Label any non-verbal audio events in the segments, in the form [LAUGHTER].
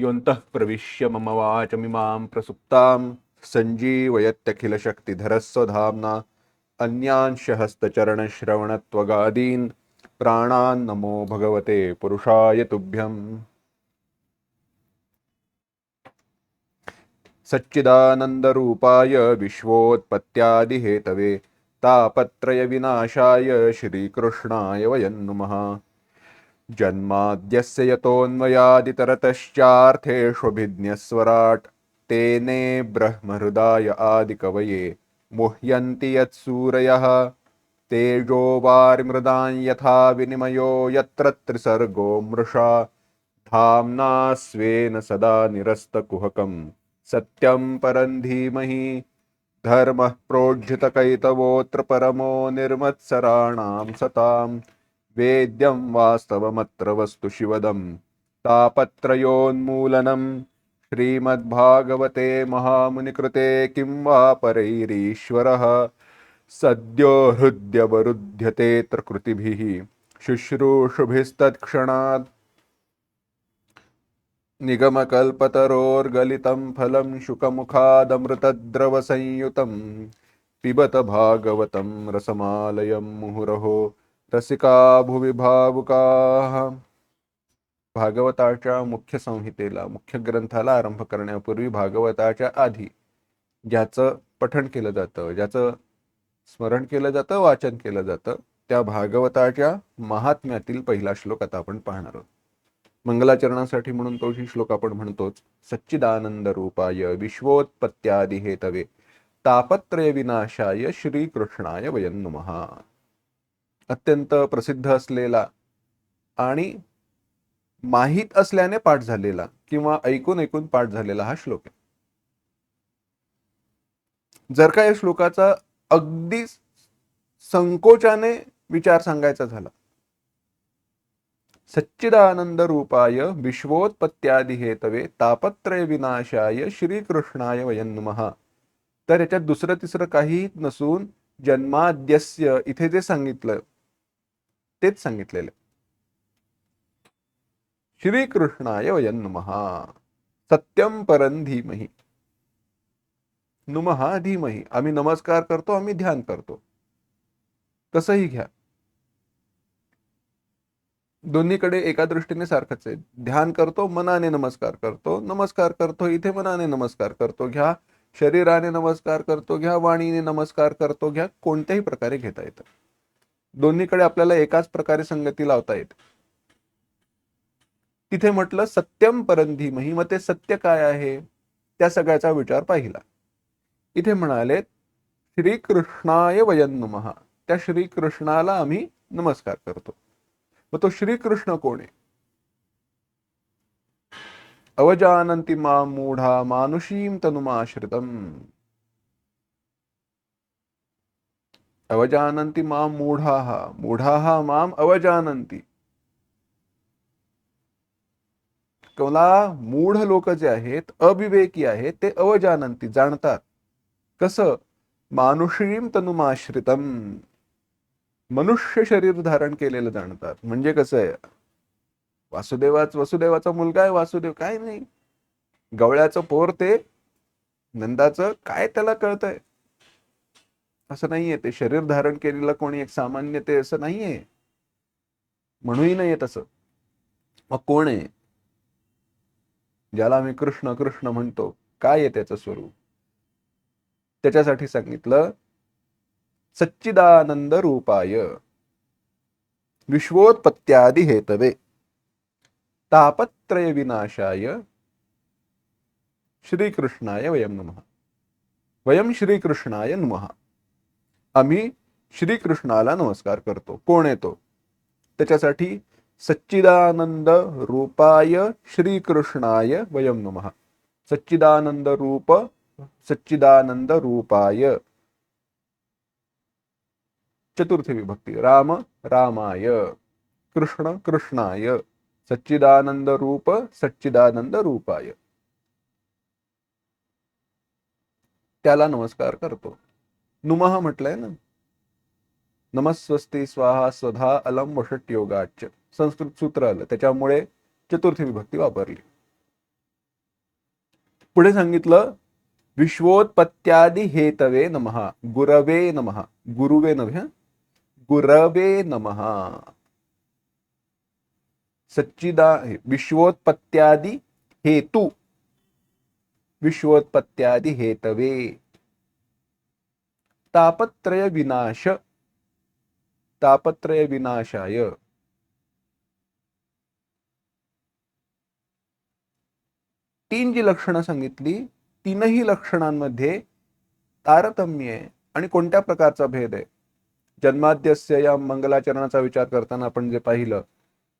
योऽन्तः प्रविश्य मम वाचमिमां प्रसुप्तां सञ्जीवयत्यखिलशक्तिधरस्वधाम्ना अन्यांशहस्तचरणश्रवणत्वगादीन् प्राणान् नमो भगवते पुरुषाय तुभ्यम्। सच्चिदानन्दरूपाय विश्वोत्पत्त्यादिहेतवे तापत्रयविनाशाय श्रीकृष्णाय वयं नुमः। जन्माद्यस्य यतोऽन्वयादितरतश्चार्थेष्वभिज्ञस्वराट् तेने ब्रह्महृदाय आदिकवये मुह्यन्ति यत्सूरयः तेजो वारिमृदां यथा विनिमयो यत्र त्रिसर्गो मृषा धाम्ना स्वेन सदा निरस्तकुहकं सत्यं परं धीमहि धर्मः प्रोज्झितकैतवोऽत्र परमो निर्मत्सराणां सताम्। वेद्यं वास्तवमत्र वस्तु शिवदं तापत्रयोन्मूलनं श्रीमद्भागवते महामुनिकृते किं वा परैरीश्वरः? सद्यो हृद्यवरुध्यतेऽत्र कृतिभिः शुश्रूषुभिस्तत्क्षणात् निगमकल्पतरोर्गलितं फलं शुकमुखादमृतद्रवसंयुतं पिबत भागवतं रसमालयं मुहुरहो। रसिका भुविभावुकाः भागवताच्या मुख्य संहितेला मुख्य ग्रंथाला आरंभ करण्यापूर्वी भागवताच्या आधी ज्याचं पठण केलं जातं ज्याचं स्मरण केलं जातं वाचन केलं जातं त्या भागवताच्या महात्म्यातील पहिला श्लोक आता आपण पाहणार आहोत. मंगलाचरणासाठी म्हणून तोही श्लोक आपण म्हणतोच सच्चिदानंद रूपाय विश्वोत्पत्यादि हेतवे तापत्रय विनाशाय श्रीकृष्णाय वयन्नुमहा अत्यंत प्रसिद्ध असलेला आणि माहीत असल्याने पाठ झालेला किंवा ऐकून ऐकून पाठ झालेला हा श्लोक आहे. जर का या श्लोकाचा अगदी संकोचाने विचार सांगायचा झाला सच्चिदानंद रूपाय विश्वोत्पत्त्यादी हेतवे तापत्रय विनाशाय श्रीकृष्णाय वयं नमः. तर याच्यात दुसरं तिसरं काही नसून जन्माद्यस्य इथे जे सांगितलं तेच सांगितलेलं. श्रीकृष्णाय वयं नमः. सत्यम परं धीमहि. नुमहा धीमहि. आम्ही नमस्कार करतो, आम्ही ध्यान करतो. कसंही घ्या. दोन्हीकडे एका दृष्टीने सारखंच आहे. ध्यान करतो, मनाने नमस्कार करतो. नमस्कार करतो, इथे मनाने नमस्कार करतो घ्या. शरीराने नमस्कार करतो घ्या, वाणीने नमस्कार करतो घ्या. कोणत्याही प्रकारे घेता येतं. दोन्हीकडे आपल्याला एकाच प्रकारे संगती लावता येते. तिथे म्हटलं सत्यम परंधी महिमते सत्य काय आहे? त्या सगळ्याचा विचार पाहिला. इथे म्हणाले श्रीकृष्णाय वयन्नुमहा त्या श्रीकृष्णाला आम्ही नमस्कार करतो. मग तो श्रीकृष्ण कोण आहे? अवजानंती मा मूढा मानुषीम तनुमाश्रितम. अवजानंती माम मूढाः। मूढाः माम अवजानंती मला मूढ लोक जे आहेत अविवेकी आहेत ते अवजानंती जाणतात। कसं? मानुषीम तनुमाश्रितम। मनुष्य शरीर धारण केलेलं जाणतात। म्हणजे कसं आहे? वासुदेवाच वसुदेवाचा मुलगा आहे वासुदेव काय नाही? गवळ्याचं पोर ते नंदाचं काय त्याला कळतंय? असं नाहीये. ते शरीर धारण केलेलं कोणी एक सामान्य ते असं नाहीये. म्हणूही नाहीये तसं. मग कोण आहे? ज्याला आम्ही कृष्ण कृष्ण म्हणतो काय आहे त्याचं स्वरूप? त्याच्यासाठी सांगितलं सच्चिदानंद रूपाय विश्वोत्पत्त्यादी हेतवे तापत्रय विनाशाय श्रीकृष्णाय वयं नमः। वयं श्रीकृष्णाय नमः। आम्ही श्रीकृष्णाला नमस्कार करतो. कोण येतो त्याच्यासाठी सच्चिदानंद रूपाय श्रीकृष्णाय वयम नमः. सच्चिदानंद रूप सच्चिदानंद रूपाय. चतुर्थी विभक्ती राम रामाय. कृष्ण कृष्णाय. सच्चिदानंद रूप सच्चिदानंद रूपाय. त्याला नमस्कार करतो. नुमः म्हटलंय ना? नमस्वस्ती स्वाहा स्वधा अलम वषट योगाच संस्कृत सूत्र आलं. त्याच्यामुळे चतुर्थी विभक्ती वापरली. पुढे सांगितलं विश्वोत्पत्यादि हेतवे नमः. गुरवे नमहा गुरुवे नव्हे गुरवे नमहा सच्चिदा विश्वोत्पत्यादि हेतू. विश्वोत्पत्यादि हेतवे. तापत्रय विनाश तापत्रय विनाशाय तीन जी लक्षणं सांगितली तीनही लक्षणांमध्ये तारतम्य आहे आणि कोणत्या प्रकारचा भेद आहे? जन्माद्यस्य या मंगलाचरणाचा विचार करताना आपण जे पाहिलं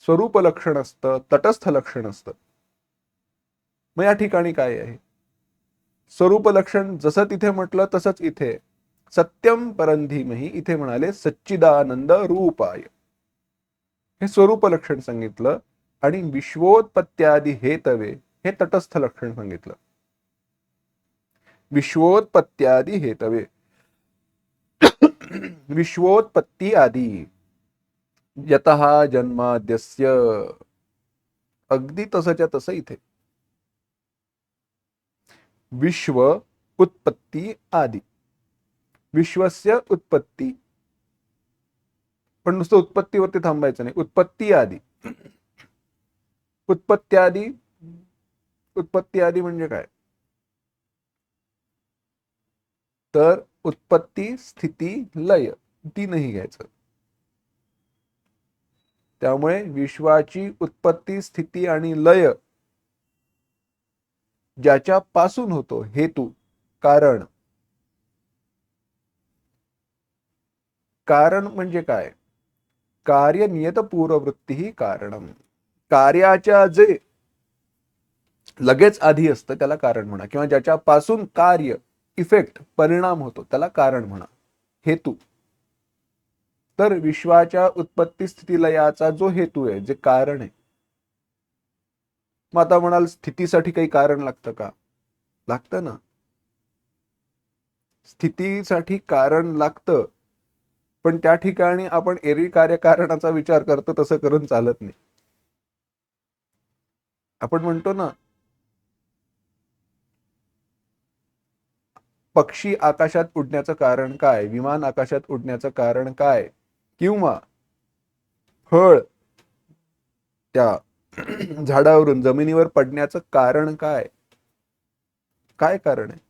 स्वरूप लक्षण असतं तटस्थ लक्षण असतं. मग या ठिकाणी काय आहे? स्वरूप लक्षण जसं तिथे म्हटलं तसंच इथे सत्यम परंधीमही इथे म्हणाले सच्चिदानंद रूपाय. हे स्वरूप लक्षण सांगितलं आणि विश्वोत्पत्त्यादी हेतवे हे तटस्थ लक्षण सांगितलं. विश्वोत्पत्त्यादी हेतवे. विश्वोत्पत्ती आदी यत जन्माद्यस्य. अगदी तसंच्या तसं इथे. विश्व उत्पत्ती आदी विश्वस्य उत्पत्ती। पण नुसतं उत्पत्तीवरती थांबायचं नाही. उत्पत्ती आधी उत्पत्ती आधी उत्पत्ती आधी म्हणजे काय? तर उत्पत्ती स्थिती लय तीनही घ्यायचं. त्यामुळे विश्वाची उत्पत्ती स्थिती आणि लय ज्याच्या पासून होतो हेतू कारण कारण म्हणजे काय? कार्य नियत पूर्ववृत्ती ही कारणम कार्याच्या जे लगेच आधी असतं त्याला कारण म्हणा. किंवा ज्याच्यापासून कार्य इफेक्ट परिणाम होतो त्याला कारण म्हणा. हेतू. तर विश्वाच्या उत्पत्ती स्थिती लयाचा जो हेतू आहे जे कारण आहे. मग आता म्हणाल स्थितीसाठी काही कारण लागतं का? लागतं ना. स्थितीसाठी कारण लागतं. पण त्या ठिकाणी आपण एरवी कार्यकारणाचा विचार करतो तसं करून चालत नाही. आपण म्हणतो ना पक्षी आकाशात उडण्याचं कारण काय? विमान आकाशात उडण्याचं कारण काय? किंवा फळ त्या [CLEARS THROAT] झाडावरून जमिनीवर पडण्याचं कारण काय? काय कारण आहे?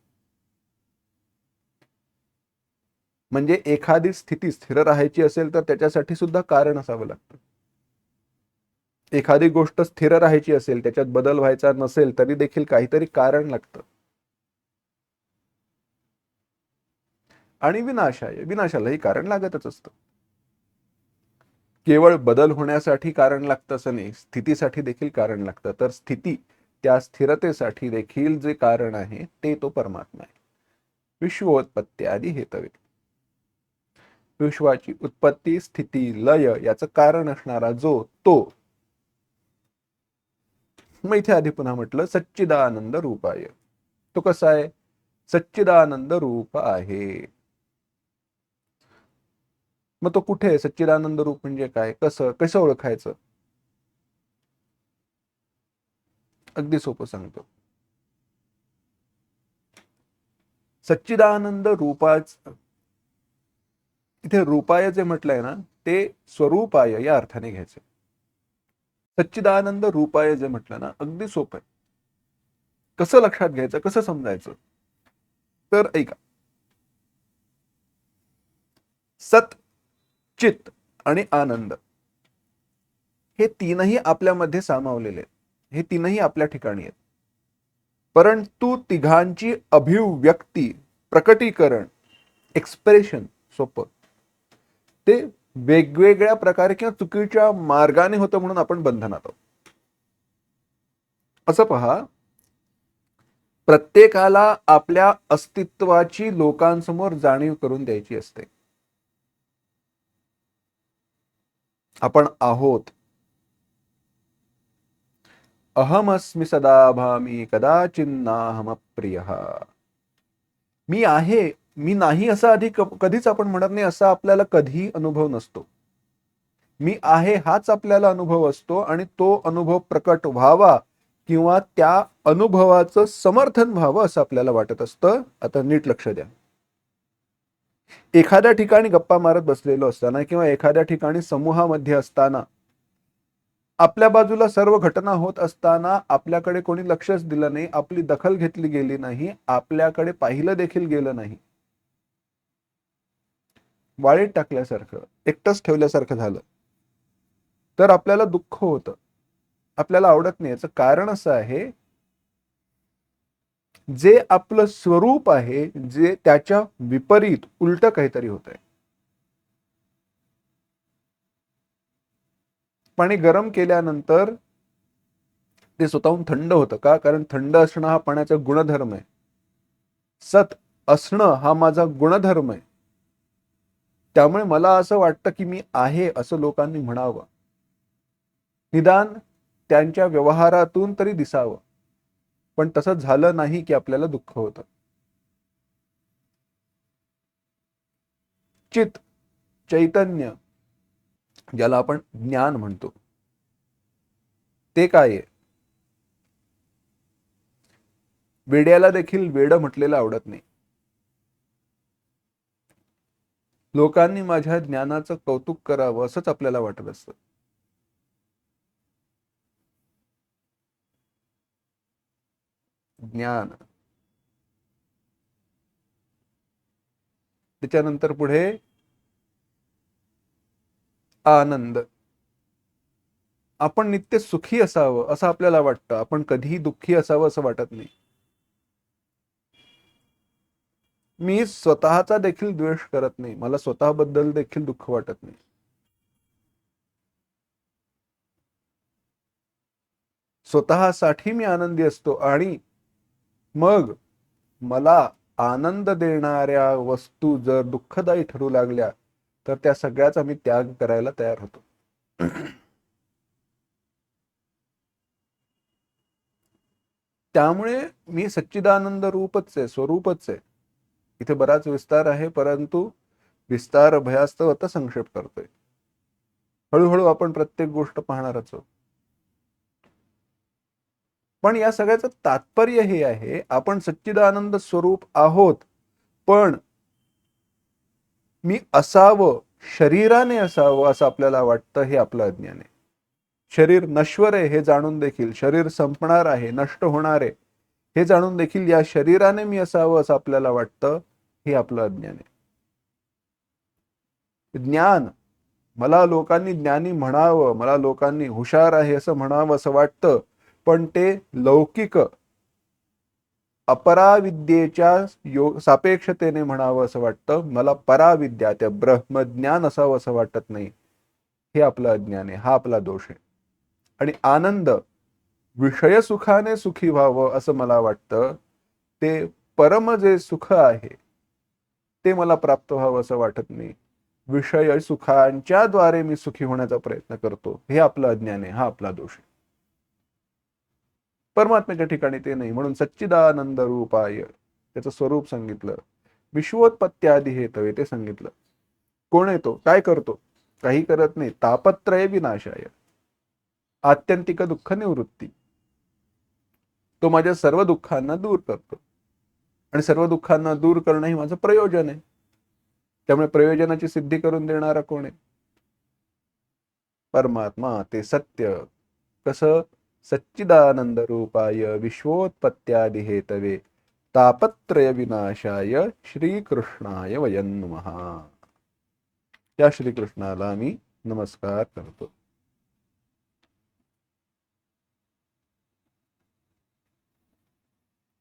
म्हणजे एखादी स्थिती स्थिर राहायची असेल तर त्याच्यासाठी सुद्धा कारण असावं लागतं. एखादी गोष्ट स्थिर राहायची असेल त्याच्यात बदल व्हायचा नसेल तरी देखील काहीतरी कारण लागतं. आणि विनाश आहे विनाशालाही कारण लागतच असतं. केवळ बदल होण्यासाठी कारण लागतं असं नाही स्थितीसाठी देखील कारण लागतं. तर स्थिती त्या स्थिरतेसाठी देखील जे कारण आहे ते तो परमात्मा आहे. विश्वोत्पत्ती आदी हेतवे. विश्वाची उत्पत्ती स्थिती लय याचं कारण असणारा जो तो. मग इथे आधी पुन्हा म्हटलं सच्चिदानंद रूप आहे तो कसा आहे? सच्चिदानंद रूप आहे. मग तो कुठे आहे? सच्चिदानंद रूप म्हणजे काय? कसं? कसं ओळखायचं? अगदी सोपं सांगतो. सच्चिदानंद रूपाच इथे रूपाय जे म्हटलंय ना ते स्वरूपाय या अर्थाने घ्यायचं. सच्चिदानंद रूपाय जे म्हटलं ना अगदी सोपं आहे. कसं लक्षात घ्यायचं कसं समजायचं? तर ऐका. सत चित आणि आनंद. हे तीनही आपल्यामध्ये सामावलेले आहेत. हे तीनही आपल्या ठिकाणी आहेत. परंतु तिघांची अभिव्यक्ती प्रकटीकरण एक्सप्रेशन सोपं. ते वेगवेगळ्या प्रकारे किंवा चुकीच्या मार्गाने होतं म्हणून आपण बंधनात आहोत. असं पहा. प्रत्येकाला आपल्या अस्तित्वाची लोकांसमोर जाणीव करून द्यायची असते. आपण आहोत. अहमस्मी सदा भामी कदाचिन्नाहम प्रिय मी आहे मी नाही असं आधी कधीच आपण म्हणत नाही असा आपल्याला कधीही अनुभव नसतो. मी आहे हाच आपल्याला अनुभव असतो आणि तो अनुभव प्रकट व्हावा किंवा त्या अनुभवाचं समर्थन व्हावं असं आपल्याला वाटत असतं. आता नीट लक्ष द्या. एखाद्या ठिकाणी गप्पा मारत बसलेलो असताना किंवा एखाद्या ठिकाणी समूहामध्ये असताना आपल्या बाजूला सर्व घटना होत असताना आपल्याकडे कोणी लक्षच दिलं नाही आपली दखल घेतली गेली नाही आपल्याकडे पाहिलं देखील गेलं नाही. वाळीत टाकल्यासारखं एकटंच ठेवल्यासारखं झालं. तर आपल्याला दुःख होतं. आपल्याला आवडत नाही. याचं कारण असं आहे जे आपलं स्वरूप आहे जे त्याच्या विपरीत उलट काहीतरी होत आहे पाणी गरम केल्यानंतर ते स्वतःहून थंड होतं का? कारण थंड असणं हा पाण्याचा गुणधर्म आहे. सत असणं हा माझा गुणधर्म आहे. त्यामुळे मला असं वाटतं की मी आहे असं लोकांनी म्हणावं. निदान त्यांच्या व्यवहारातून तरी दिसावं. पण तसं झालं नाही की आपल्याला दुःख होतं. चित चैतन्य ज्याला आपण ज्ञान म्हणतो. ते काय आहे? वेड्याला देखील वेड म्हटलेलं आवडत नाही. लोकांनी माझ्या ज्ञानाचं कौतुक करावं असंच आपल्याला वाटत असतं. ज्ञान. त्याच्यानंतर पुढे आनंद. आपण नित्य सुखी असावं असं आपल्याला वाटतं. आपण कधीही दुःखी असावं असं वाटत नाही. मी स्वतःचा देखील द्वेष करत नाही. मला स्वतःबद्दल देखील दुःख वाटत नाही. स्वतःसाठी मी आनंदी असतो आणि मग मला आनंद देणाऱ्या वस्तू जर दुःखदायी ठरू लागल्या तर त्या सगळ्याचा मी त्याग करायला तयार होतो. त्यामुळे मी सच्चिदानंद रूपच आहे स्वरूपच आहे. इथे बराच विस्तार आहे परंतु विस्तार भयास्तव आता संक्षेप करतोय. हळूहळू आपण प्रत्येक गोष्ट पाहणारच आहोत. पण या सगळ्याचं तात्पर्य हे आहे आपण सच्चिदानंद स्वरूप आहोत पण मी असावं शरीराने असावं असं आपल्याला वाटतं हे आपलं अज्ञान आहे. शरीर नश्वर आहे हे जाणून देखील शरीर संपणार आहे नष्ट होणार आहे. हे जाणून देखील या शरीराने मी असावं असं आपल्याला वाटतं हे आपलं अज्ञान आहे. ज्ञान मला लोकांनी ज्ञानी म्हणावं मला लोकांनी हुशार आहे असं म्हणावं असं वाटतं पण ते लौकिक अपराविद्येच्या यो सापेक्षतेने म्हणावं असं वाटतं मला पराविद्या त्या ब्रह्मज्ञान असावं असं वाटत नाही. हे आपलं अज्ञान आहे हा आपला दोष आहे. आणि आनंद विषय सुखाने सुखी व्हावं असं मला वाटतं. ते परम जे सुख आहे ते मला प्राप्त व्हावं असं वाटत नाही. विषय सुखांच्या द्वारे मी सुखी होण्याचा प्रयत्न करतो. हे आपलं अज्ञान आहे हा आपला दोष आहे. परमात्म्याच्या ठिकाणी ते नाही म्हणून सच्चिदानंद रूपाय त्याचं स्वरूप सांगितलं. विश्वोत्पत्त्यादी हेतवे ते सांगितलं. कोण येतो काय करतो? काही करत नाही. तापत्रय विनाशाय. आत्यंतिक दुःख निवृत्ती. तो माझ्या सर्व दुःखांना दूर करतो. आणि सर्व दुःखांना दूर करणं हे माझं प्रयोजन आहे. त्यामुळे प्रयोजनाची सिद्धी करून देणारा कोण आहे? परमात्मा ते सत्य. कसं? सच्चिदानंद रूपाय विश्वोत्पत्त्यादी हेतवे. तापत्रय विनाशाय श्रीकृष्णाय वयं नमः. या श्रीकृष्णाला मी नमस्कार करतो.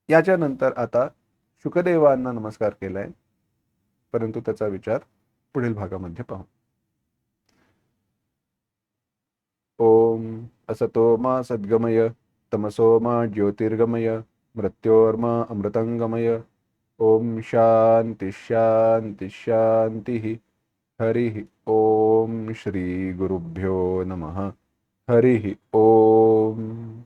याच्यानंतर आता शुकदेवांना नमस्कार केला आहे परंतु त्याचा विचार पुढील भागामध्ये पाहू. ओम असतो मा सद्गमय तमसो मा ज्योतिर्गमय मृत्योर्मा अमृतंगमय. ओम शांती शांती शांती। हरिः ओम श्री गुरुभ्यो नम। हरि ओम।